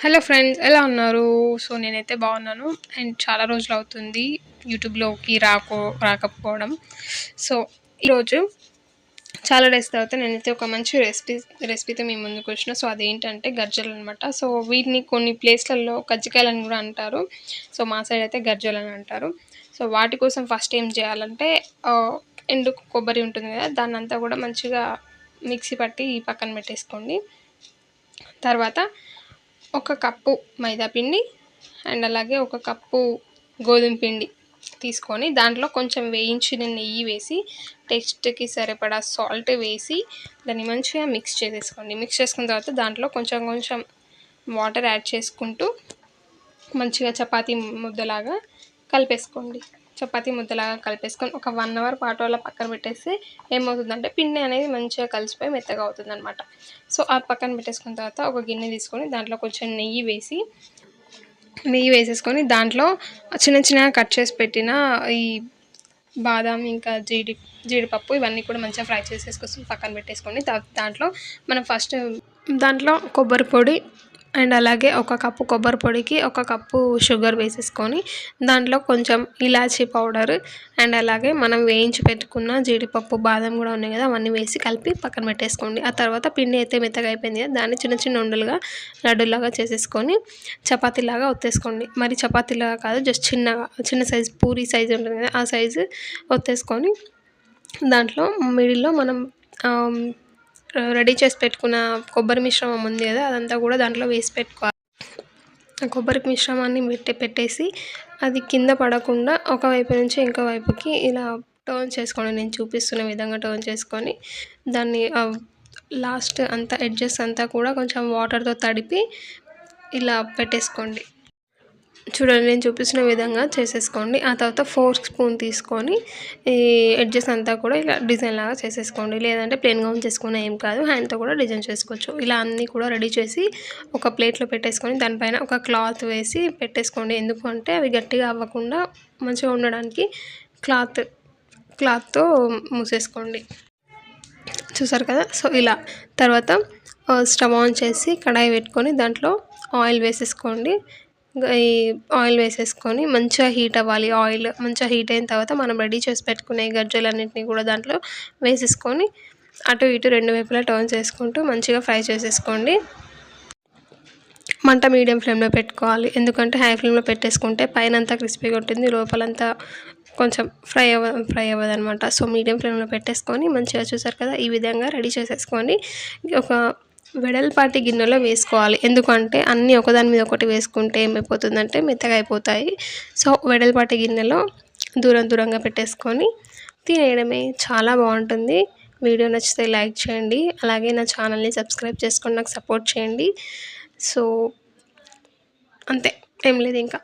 Hello friends ఎలా ఉన్నారు? So నేనైతే బాగున్నాను. అండ్ చాలా రోజులు అవుతుంది యూట్యూబ్లోకి రాకో రాకపోవడం. సో ఈరోజు చాలా డేస్ తర్వాత నేనైతే ఒక మంచి రెసిపీ రెసిపీతో మీ ముందుకు వచ్చిన. సో అదేంటంటే గజ్జలు అనమాట సో వీటిని కొన్ని ప్లేస్లలో కజ్జికాయలని కూడా అంటారు. సో మా సైడ్ అయితే గజ్జలు అని అంటారు. సో వాటి కోసం ఫస్ట్ ఏం చేయాలంటే ఆ, ఎండు కొబ్బరి ఉంటుంది కదా దాన్ని అంతా కూడా మంచిగా మిక్సీ పట్టి ఈ పక్కన పెట్టేసుకోండి. తర్వాత ఒక కప్పు మైదాపిండి అండ్ అలాగే ఒక కప్పు గోధుమ పిండి తీసుకొని దాంట్లో కొంచెం వేయించిన నెయ్యి వేసి టేస్ట్కి సరిపడా సాల్ట్ వేసి దాన్ని మంచిగా మిక్స్ చేసేసుకోండి. మిక్స్ చేసుకున్న తర్వాత దాంట్లో కొంచెం కొంచెం వాటర్ యాడ్ చేసుకుంటూ మంచిగా చపాతీ ముద్దలాగా కలిపేసుకోండి. చపాతీ ముద్దలాగా కలిపేసుకొని ఒక వన్ అవర్ పాటు అలా పక్కన పెట్టేసి ఏమవుతుందంటే పిండి అనేది మంచిగా కలిసిపోయి మెత్తగా అవుతుంది అనమాట సో ఆ పక్కన పెట్టేసుకున్న తర్వాత ఒక గిన్నె తీసుకొని దాంట్లో కొంచెం నెయ్యి వేసి నెయ్యి వేసేసుకొని దాంట్లో చిన్న చిన్నగా కట్ చేసి పెట్టిన ఈ బాదాం ఇంకా జీడి జీడిపప్పు ఇవన్నీ కూడా మంచిగా ఫ్రై చేసేసుకొని పక్కన పెట్టేసుకొని దాంట్లో మనం ఫస్ట్ దాంట్లో కొబ్బరి పొడి అండ్ అలాగే ఒక కప్పు కొబ్బరి పొడికి ఒక కప్పు షుగర్ వేసేసుకొని దాంట్లో కొంచెం ఇలాచీ పౌడర్ అండ్ అలాగే మనం వేయించి పెట్టుకున్న జీడిపప్పు బాదం కూడా ఉన్నాయి కదా అవన్నీ వేసి కలిపి పక్కన పెట్టేసుకోండి. ఆ తర్వాత పిండి అయితే మెత్తగా అయిపోయింది కదా దాన్ని చిన్న చిన్న ఉండలుగా లడ్డులాగా చేసేసుకొని చపాతీలాగా ఒత్తేసుకోండి. మరి చపాతీలాగా కాదు జస్ట్ చిన్నగా చిన్న సైజు పూరి సైజు ఉంటుంది కదా ఆ సైజు ఒత్తేసుకొని దాంట్లో మిడిల్లో మనం రెడీ చేసి పెట్టుకున్న కొబ్బరి మిశ్రమం ఉంది కదా అదంతా కూడా దాంట్లో వేసి పెట్టుకోవాలి. ఆ కొబ్బరి మిశ్రమాన్ని పెట్టి పెట్టేసి అది కింద పడకుండా ఒక వైపు నుంచి ఇంకో వైపుకి ఇలా టర్న్ చేసుకోండి. నేను చూపిస్తున్న విధంగా టర్న్ చేసుకొని దాన్ని లాస్ట్ అంతా ఎడ్జెస్ అంతా కూడా కొంచెం వాటర్తో తడిపి ఇలా పెట్టేసుకోండి. చూడండి నేను చూపించిన విధంగా చేసేసుకోండి. ఆ తర్వాత ఫోర్ స్పూన్ తీసుకొని ఈ ఎడ్జెస్ అంతా కూడా ఇలా డిజైన్ లాగా చేసేసుకోండి. లేదంటే ప్లెయిన్గా ఉంచేసుకున్న ఏం కాదు. హ్యాండ్తో కూడా డిజైన్ చేసుకోవచ్చు. ఇలా అన్నీ కూడా రెడీ చేసి ఒక ప్లేట్లో పెట్టేసుకొని దానిపైన ఒక క్లాత్ వేసి పెట్టేసుకోండి. ఎందుకంటే అవి గట్టిగా అవ్వకుండా మంచిగా ఉండడానికి క్లాత్ క్లాత్తో మూసేసుకోండి. చూసారు కదా? సో ఇలా. తర్వాత స్టవ్ ఆన్ చేసి కడాయి పెట్టుకొని దాంట్లో ఆయిల్ వేసేసుకోండి. ఈ ఆయిల్ వేసేసుకొని మంచిగా హీట్ అవ్వాలి. ఆయిల్ మంచిగా హీట్ అయిన తర్వాత మనం రెడీ చేసి పెట్టుకునే ఈ గజ్జలన్నింటినీ కూడా దాంట్లో వేసేసుకొని అటు ఇటు రెండు వైపులా టర్న్ చేసుకుంటూ మంచిగా ఫ్రై చేసేసుకోండి. మంట మీడియం ఫ్లేమ్లో పెట్టుకోవాలి. ఎందుకంటే హై ఫ్లేమ్లో పెట్టేసుకుంటే పైన అంతా క్రిస్పీగా ఉంటుంది. లోపలంతా కొంచెం ఫ్రై అవ్వ ఫ్రై అవ్వదు అనమాట సో మీడియం ఫ్లేమ్లో పెట్టేసుకొని మంచిగా చూసారు కదా? ఈ విధంగా రెడీ చేసేసుకొని ఒక వెడల్పాటి గిన్నెలో వేసుకోవాలి. ఎందుకంటే అన్నీ ఒకదాని మీద ఒకటి వేసుకుంటే ఏమైపోతుందంటే మెత్తగా అయిపోతాయి. సో వెడల్పాటి గిన్నెలో దూరం దూరంగా పెట్టేసుకొని తినేయడమే చాలా బాగుంటుంది. వీడియో నచ్చితే లైక్ చేయండి. అలాగే నా ఛానల్ని సబ్స్క్రైబ్ చేసుకొని నాకు సపోర్ట్ చేయండి. సో అంతే. ఏం లేదు ఇంకా.